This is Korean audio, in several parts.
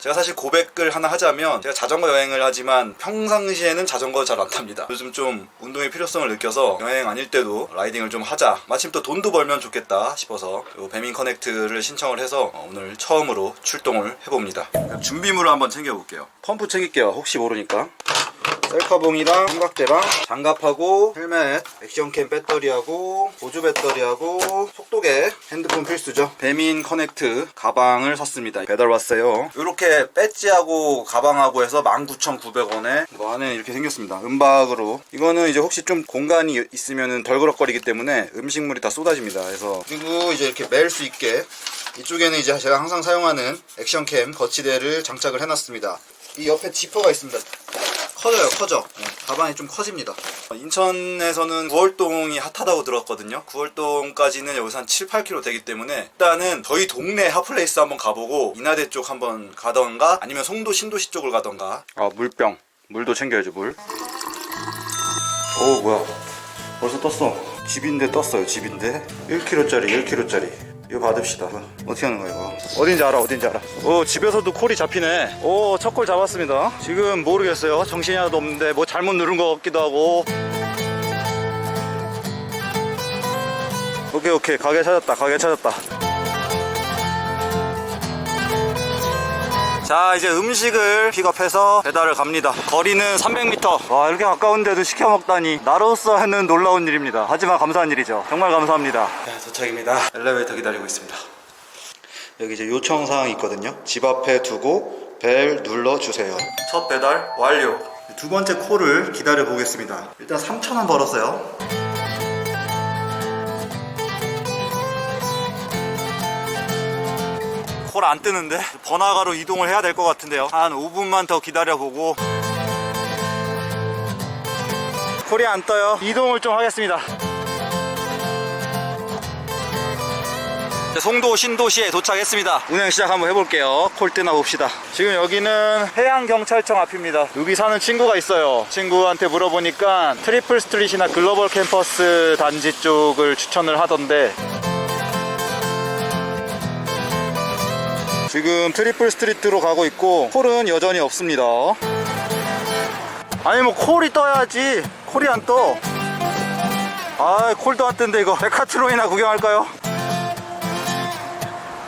제가 사실 고백을 하나 하자면 제가 자전거 여행을 하지만 평상시에는 자전거 잘 안 탑니다. 요즘 좀 운동의 필요성을 느껴서 여행 아닐 때도 라이딩을 좀 하자. 마침 또 돈도 벌면 좋겠다 싶어서 요 배민 커넥트를 신청을 해서 어, 오늘 처음으로 출동을 해봅니다. 준비물을 한번 챙겨볼게요. 펌프 챙길게요. 혹시 모르니까. 셀카봉이랑 삼각대랑 장갑하고 헬멧, 액션캠 배터리하고 보조 배터리하고 속도계, 핸드폰 필수죠. 배민 커넥트 가방을 샀습니다. 배달 왔어요. 이렇게 배지하고 가방하고 해서 19,900원에 뭐 안에 이렇게 생겼습니다. 은박으로. 이거는 이제 혹시 좀 공간이 있으면 덜그럭거리기 때문에 음식물이 다 쏟아집니다. 그래서 그리고 이제 이렇게 멜 수 있게 이쪽에는 이제 제가 항상 사용하는 액션캠 거치대를 장착을 해놨습니다. 이 옆에 지퍼가 있습니다. 커져요, 커져. 네, 가방이 좀 커집니다. 인천에서는 구월동이 핫하다고 들었거든요. 구월동까지는 여기서 한 7, 8km 되기 때문에 일단은 저희 동네 핫플레이스 한번 가보고 인하대 쪽 한번 가던가 아니면 송도 신도시 쪽을 가던가. 아 물병, 물도 챙겨야죠 물. 오 뭐야? 벌써 떴어. 집인데 떴어요. 집인데 1kg짜리, 1kg짜리. 이거 받읍시다. 어떻게 하는 거야 이거? 어딘지 알아, 어딘지 알아. 오 집에서도 콜이 잡히네. 오 첫 콜 잡았습니다. 지금 모르겠어요. 정신이 하나도 없는데 뭐 잘못 누른 것 같기도 하고. 오케이 오케이 가게 찾았다. 가게 찾았다. 자 이제 음식을 픽업해서 배달을 갑니다. 거리는 300m 와 이렇게 가까운데도 시켜 먹다니 나로서는 놀라운 일입니다. 하지만 감사한 일이죠. 정말 감사합니다. 네, 도착입니다. 엘리베이터 기다리고 있습니다. 여기 이제 요청사항이 있거든요. 집 앞에 두고 벨 눌러주세요. 첫 배달 완료. 두 번째 콜을 기다려 보겠습니다. 일단 3,000원 벌었어요 콜 안 뜨는데 번화가로 이동을 해야 될 것 같은데요. 한 5분만 더 기다려보고. 콜이 안 떠요. 이동을 좀 하겠습니다. 송도 신도시에 도착했습니다. 운행 시작 한번 해볼게요. 콜 뜨나 봅시다. 지금 여기는 해양경찰청 앞입니다. 여기 사는 친구가 있어요. 친구한테 물어보니까 트리플 스트릿이나 글로벌 캠퍼스 단지 쪽을 추천을 하던데 지금 트리플 스트리트로 가고 있고 콜은 여전히 없습니다. 아니 뭐 콜이 떠야지. 콜이 안떠. 아 콜도 안 뜬데 이거. 데카트론이나 구경할까요?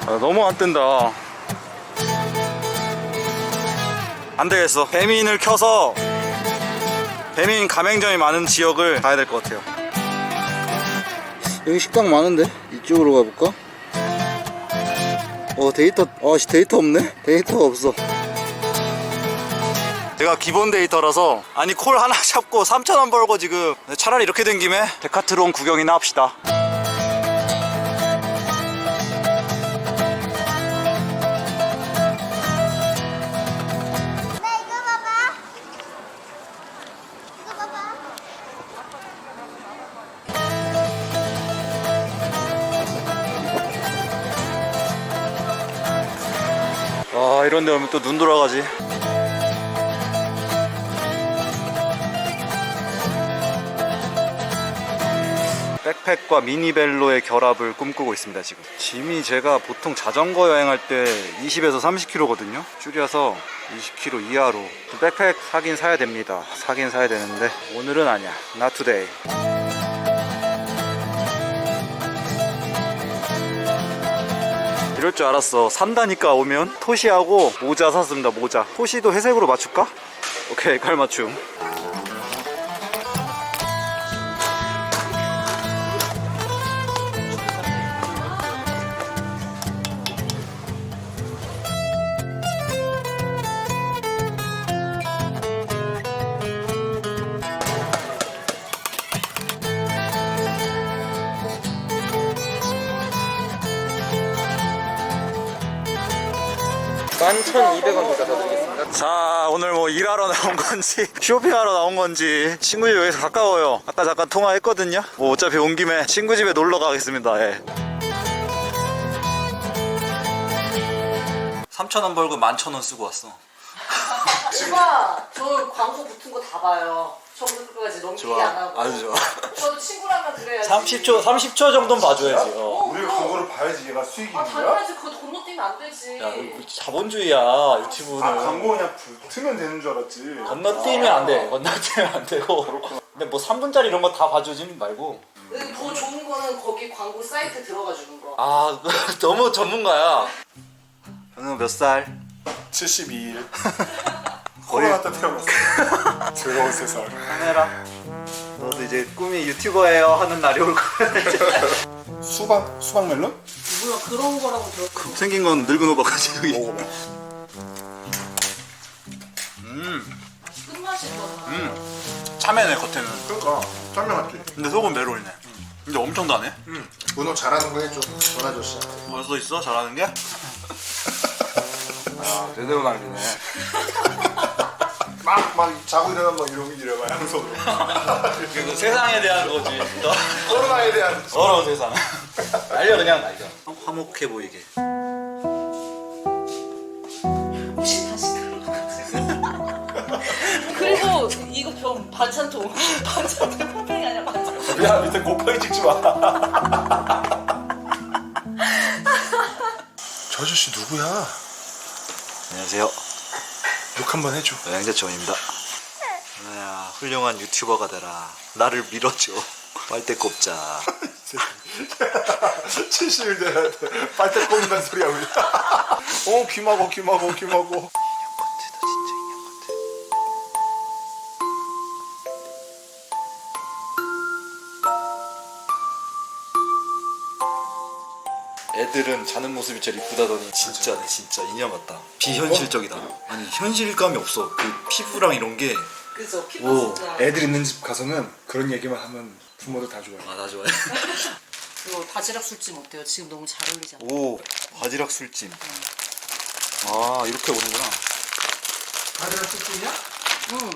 아, 너무 안 뜬다. 안 되겠어. 배민을 켜서 배민 가맹점이 많은 지역을 가야 될 것 같아요. 여기 식당 많은데? 이쪽으로 가볼까? 어 데이터 아씨 데이터 없네? 데이터가 없어. 제가 기본 데이터라서 아니 콜 하나 잡고 3천원 벌고 지금 차라리 이렇게 된 김에 데카트론 구경이나 합시다 이런 데 오면 또 눈 돌아가지. 백팩과 미니벨로의 결합을 꿈꾸고 있습니다 지금. 짐이 제가 보통 자전거 여행할 때 20에서 30kg거든요. 줄여서 20kg 이하로. 백팩 사긴 사야 됩니다. 사긴 사야 되는데. 오늘은 아니야. Not today 이럴 줄 알았어. 산다니까 오면 토시하고 모자 샀습니다 모자. 토시도 회색으로 맞출까? 오케이 깔맞춤 자 오늘 뭐 일하러 나온 건지 쇼핑하러 나온 건지 친구 집 여기서 가까워요. 아까 잠깐 통화했거든요. 뭐 어차피 온 김에 친구 집에 놀러 가겠습니다. 예. 3,000원 벌고 11,000원 쓰고 왔어. 오빠 저 광고 붙은 거 다 봐요. 넘기기 안 하고. 아주 좋아. 저도 친구라면 그래야지. 30초 30초 정도는 봐줘야지. 어. 우리가 그거를 봐야지 얘가 수익이 아 있는 거야? 당연하지 그거 건너뛰면 안 되지. 야, 이거 자본주의야 유튜브는. 아 광고 그냥 붙으면 되는 줄 알았지 건너뛰면 안 돼. 건너뛰면 안 되고. 근데 뭐 3분짜리 이런 거 다 봐주지는 말고. 근데 더 좋은 거는 거기 광고 사이트 들어가 주는 거. 아 너무 전문가야. 저는 몇 살? 72일 코로나 때 태어났어 즐거운 세상 카메라. 너도 이제 꿈이 유튜버예요 하는 날이 올 거야. 수박 수박 멜론? 뭐야 그런 거라고 들었어. 생긴 건 늙은 호박 같이 여기. 먹어봐 끝맛인 거잖아. 참외네 겉에는. 그러니까 설명할게 근데 속은 메론이네. 근데 엄청 다네. 문어 잘하는 거 해줘 전 아저씨한테 벌써 있어 잘하는 게? 아 제대로 날리네. 막 막 자고 일어나면 막 이러고 이래봐 양손으로 그리고 세상에 대한 거지. 코로나에 대한 더러운 세상. 날려 그냥 날려. 화목해 보이게. 혹시 다시. 그리고 이거 좀 반찬통. 반찬통 컴팩이 아니라 반찬통. 야 밑에 곱하기 찍지 마 저 아저씨 누구야? 안녕하세요. 욕 한번 해줘 여행자청입니다. 나야 훌륭한 유튜버가 되라. 나를 밀어줘. 빨대 꼽자. 70일 돼야 돼 빨대 꼽는다는 소리 하고 있어 어 귀마고 귀마고 귀마고 애들은 자는 모습이 제일 이쁘다더니 진짜네 진짜 인형 같다. 비현실적이다. 아니 현실감이 없어. 그 피부랑 이런 게. 그죠. 피부 오, 진짜. 애들 있는 집 가서는 그런 얘기만 하면 부모들 다 좋아해. 아 나 좋아해? 이거 바지락 술찜 어때요? 지금 너무 잘 어울리잖아. 오 바지락 술찜. 아 이렇게 오는구나. 바지락 술집이야?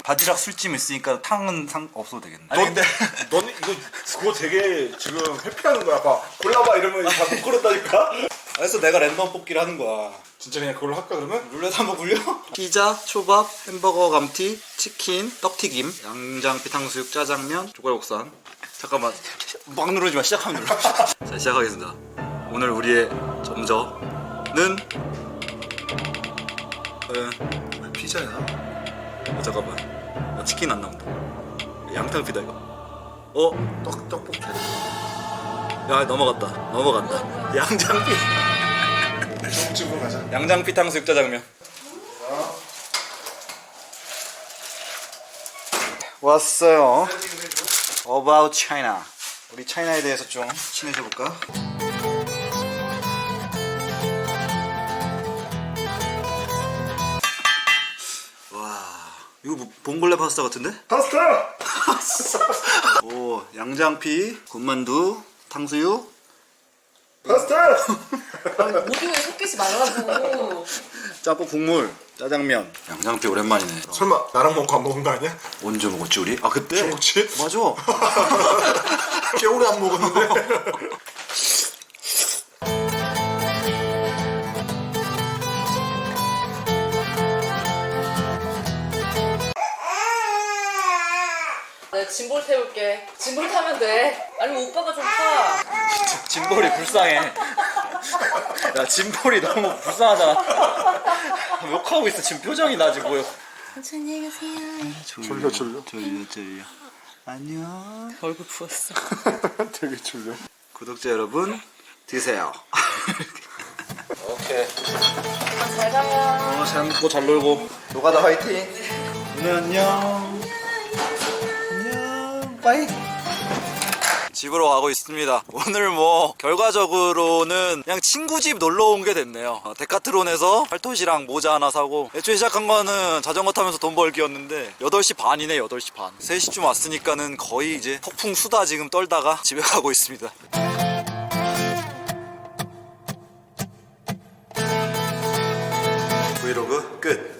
바지락 술찜 있으니까 탕은 상 없어도 되겠네. 아니 근데 너는 이거 그거 되게 지금 회피하는 거야. 봐. 골라봐 이러면 다못 고른다니까? 그래서 내가 랜덤 뽑기를 하는 거야. 진짜 그냥 그걸로 할까 그러면? 룰렛 한번 굴려? 피자, 초밥, 햄버거 감튀, 치킨, 떡튀김, 양장피 탕수육, 짜장면, 조갈국산. 잠깐만. 막 누르지 마. 시작하면 눌러. 자 시작하겠습니다. 오늘 우리의 점저는 에, 피자야 어, 잠깐만. 어, 치킨 안 나온다. 양탕피다 이거. 어? 떡, 떡볶이 야 넘어갔다. 넘어간다. 양장피. 중국집으로 가자. 양장피 탕수육 짜장면. 왔어요. About China. 우리 차이나에 대해서 좀 친해져 볼까? 봉골레 파스타 같은데? 파스타! 오 양장피, 군만두, 탕수육 파스타! 오디오에 섞이지 말라고. 짬뽕 국물, 짜장면 양장피 오랜만이네 설마 나랑 먹고 안 먹은 거 아니야? 언제 먹었지 우리? 아 그때? 먹었지? 맞아 꽤 오래 안 먹었는데 짐볼 타면 돼. 아니면 오빠가 좀 타. 짐볼이 불쌍해. 야 짐볼이 너무 불쌍하잖아. 욕하고 있어 지금 표정이 나지 뭐야. 천천히 가세요. 졸려 졸려 졸려 졸려 안녕 얼굴 부었어. 되게 졸려 구독자 여러분 드세요 오케이. 잘 가요. 어, 잘 먹고 잘 놀고. 노가다 화이팅 네 안녕 안녕 빠이 집으로 가고 있습니다. 오늘 뭐 결과적으로는 그냥 친구 집 놀러 온 게 됐네요. 어, 데카트론에서 팔토시랑 모자 하나 사고 애초에 시작한 거는 자전거 타면서 돈 벌기였는데 8시 반이네 8시 반 3시쯤 왔으니까는 거의 이제 폭풍 수다 지금 떨다가 집에 가고 있습니다. 브이로그 끝!